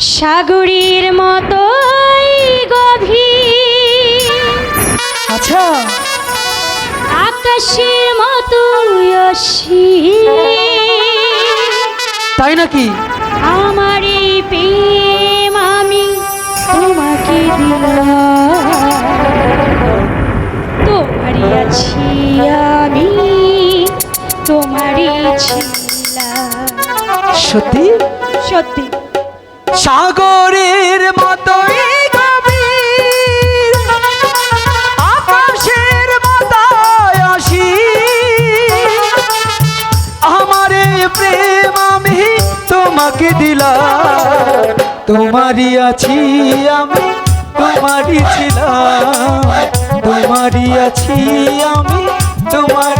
সাগরের মতোই গভীর। আচ্ছা। আকাশের মতো তাই নাকি? আমার এই প্রেম আমি তোমাকে তোমারই আছি আমি তোমারই ছিলাম। সত্যি? সত্যি। সাগরের মতোই গভীর, আকাশের মতোই অসীম। আমার প্রেম আমি তোমাকে দিলাম, তোমারই আছি আমি, তোমারই ছিলাম, তোমারই আছি আমি, তোমারই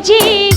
记。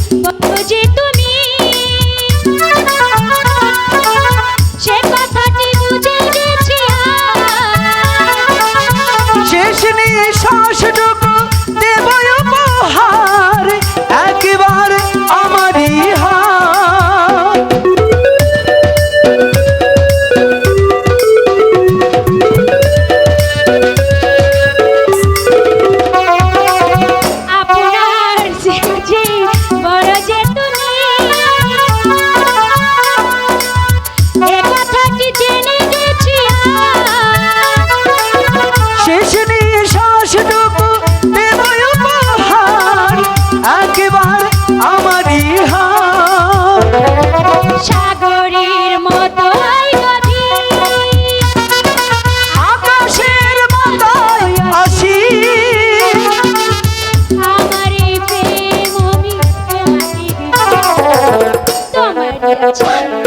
তোমারই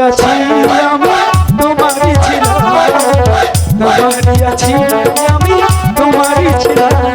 আছি আমি তোমারই ছিলাম তোমারই আছি আমি তোমারই ছিলাম